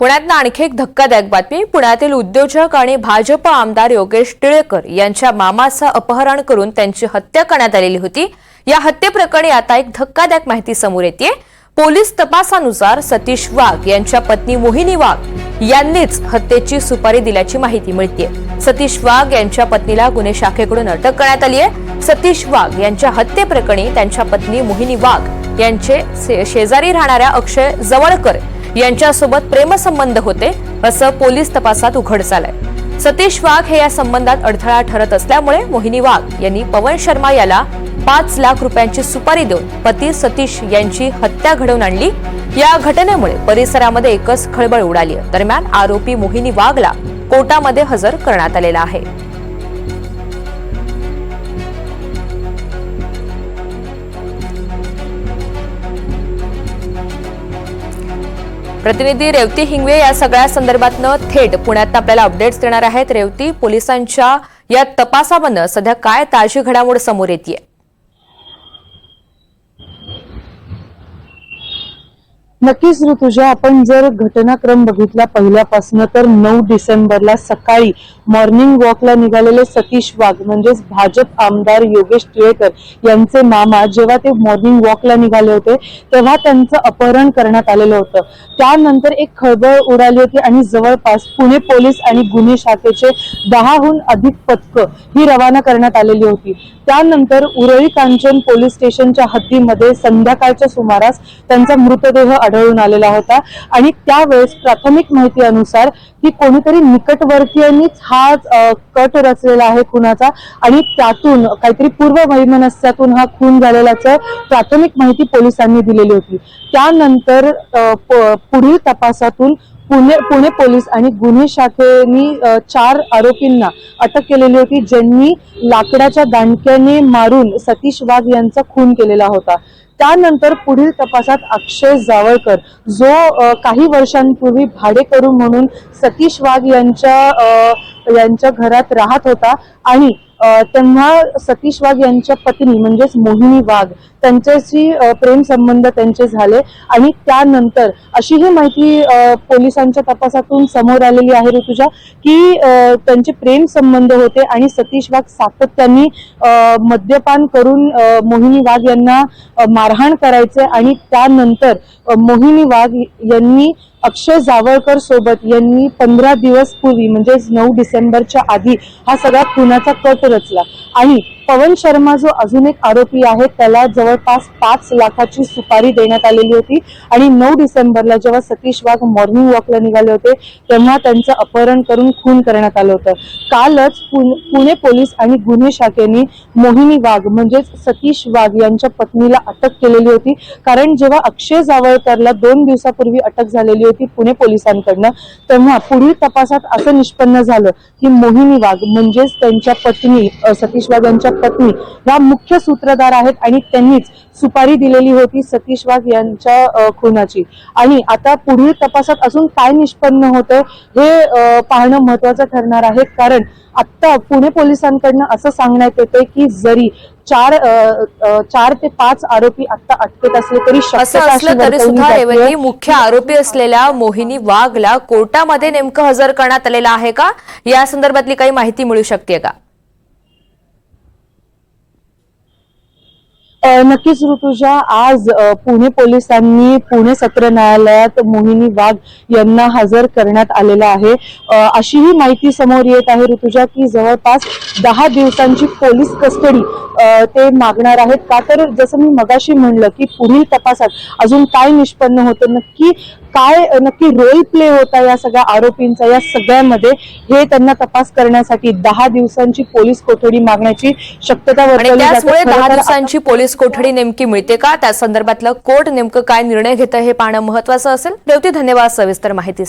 पुण्यातनं आणखी एक धक्कादायक बातमी. पुण्यातील उद्योजक आणि भाजप आमदार योगेश टिळेकर यांच्या मामाचं अपहरण करून त्यांची हत्या करण्यात आलेली होती. या हत्येप्रकरणी आता एक धक्कादायक माहिती समोर येते पोलीस तपासानुसार सतीश वाघ यांच्या पत्नी मोहिनी वाघ यांनीच हत्येची सुपारी दिल्याची माहिती मिळते सतीश वाघ यांच्या पत्नीला गुन्हे शाखेकडून अटक करण्यात आली आहे. सतीश वाघ यांच्या हत्येप्रकरणी त्यांच्या पत्नी मोहिनी वाघ यांचे शेजारी राहणाऱ्या अक्षय जवळकर यांच्यासोबत प्रेमसंबंध होते असं पोलीस तपासात उघड झालंय. सतीश वाघ हे या संबंधात अडथळा ठरत असल्यामुळे मोहिनी वाघ यांनी पवन शर्मा याला पाच लाख रुपयांची सुपारी देऊन पती सतीश यांची हत्या घडवून आणली. या घटनेमुळे परिसरामध्ये एकच खळबळ उडाली दरम्यान आरोपी मोहिनी वाघला कोर्टामध्ये हजर करण्यात आलेला आहे. प्रतिनिधी रेवती हिंगवे या सगळ्या संदर्भातनं थेट पुण्यात आपल्याला अपडेट्स देणार आहेत. रेवती पोलिसांच्या या तपासामधनं सध्या काय ताजी घडामोड समोर येते नक्कीच ऋतुजा आपण जर घटनाक्रम बघितला पहिल्यापासून तर नऊ डिसेंबरला सकाळी मॉर्निंग वॉकला निघालेले सतीश वाघ म्हणजेच भाजप आमदार योगेश टिळेकर यांचे मामा जेव्हा ते मॉर्निंग वॉकला निघाले होते तेव्हा त्यांचं अपहरण करण्यात आलेलं होतं. त्यानंतर एक खळबळ उडाली होती आणि जवळपास पुणे पोलीस आणि गुन्हे शाखेचे दहाहून अधिक पथकं ही रवाना करण्यात आलेली होती. त्यानंतर उरळी कांचन पोलीस स्टेशनच्या हद्दीमध्ये संध्याकाळच्या सुमारास त्यांचा मृतदेह आढळून आलेला होता. आणि त्यावेळेस प्राथमिक माहिती अनुसार की कोणीतरी निकटवर्तीयांनीच हा कट रचलेला आहे खुनाचा. आणि त्यातून काहीतरी पूर्व वैमनस्यातून हा खून झालेल्याचं प्राथमिक माहिती पोलिसांनी दिलेली होती. त्यानंतर पुढील तपासातून पुणे पुणे पोलीस आणि गुन्हे शाखेनी चार आरोपींना अटक केलेली होती ज्यांनी लाकडाच्या दांडक्याने मारून सतीश वाघ यांचा खून केलेला होता. त्यानंतर पुढील तपासात अक्षय जावळकर जो काही वर्षांपूर्वी भाडेकरू म्हणून सतीश वाघ यांच्या यांच्या घरात राहत होता आणि तेव्हा सतीश वाघ यांच्या पत्नी म्हणजेच मोहिनी वाघ त्यांच्याशी प्रेम संबंध त्यांचे झाले आणि त्यानंतर अशी ही माहिती पोलिसांच्या तपासातून समोर आलेली आहे ऋतुजा की त्यांचे प्रेम संबंध होते आणि सतीश वाघ सातत्याने मद्यपान करून मोहिनी वाघ यांना मारहाण करायचे आणि त्यानंतर मोहिनी वाघ यांनी अक्षय जावळकर सोबत यांनी पंधरा दिवस पूर्वी म्हणजेच नऊ डिसेंबरच्या आधी हा सगळा खुनाचा कट रचला. आणि पवन शर्मा जो अजून एक आरोपी आहे त्याला जवळपास पाच लाखाची सुपारी देण्यात आलेली होती. आणि नऊ डिसेंबरला जेव्हा सतीश वाघ मॉर्निंग वॉकला निघाले होते तेव्हा त्यांचं अपहरण करून खून करण्यात आलं होतं. कालच पुणे पोलीस आणि गुन्हे शाखेने मोहिनी वाघ म्हणजेच सतीश वाघ यांच्या पत्नीला अटक केलेली होती. कारण जेव्हा अक्षय जावळकरला दोन दिवसापूर्वी अटक झालेली होती पुणे पोलिसांकडनं तेव्हा पुढील तपासात असं निष्पन्न झालं की मोहिनी वाघ म्हणजेच त्यांच्या पत्नी सतीश वाघ यांच्या पत्नी. ह्या मुख्य सूत्रधार आहेत आणि त्यांनीच सुपारी दिलेली होती सतीश वाघ यांच्या खुनाची. आणि आता पुढील तपासात अजून काय निष्पन्न होतं हे पाहणं महत्वाचं ठरणार आहे. कारण आता पुणे पोलिसांकडनं असं सांगण्यात येते की जरी चार चार ते पाच आरोपी आता अटकेत असले तरी असलं तरी सुद्धा मुख्य आरोपी असलेल्या मोहिनी वाघला कोर्टामध्ये नेमकं हजर करण्यात आलेलं आहे का? या संदर्भातली काही माहिती मिळू शकते का? नक्कीच ऋतुजा आज पुणे पोलिसांनी पुणे सत्र न्यायालयात मोहिनी वाघ यांना हजर करण्यात आलेला आहे. अशी ही माहिती समोर येत आहे ऋतुजा की जवळपास दहा दिवसांची पोलीस कस्टडी ते मागणार आहेत. का तर जसं मी मगाशी म्हणलं की पुढील तपासात अजून काय निष्पन्न होतं नक्की काय नक्की रोल प्ले होता या सगळ्या आरोपींचा या सगळ्यामध्ये हे त्यांना तपास करण्यासाठी दहा दिवसांची पोलीस कोठडी मागण्याची शक्यता. त्याचमुळे खरं दहा दिवसांची पोलीस कोठडी नेमकी मिळते का त्या संदर्भातलं कोर्ट नेमकं काय निर्णय घेतं हे पाहणं महत्वाचं असेल रेवती धन्यवाद सविस्तर माहिती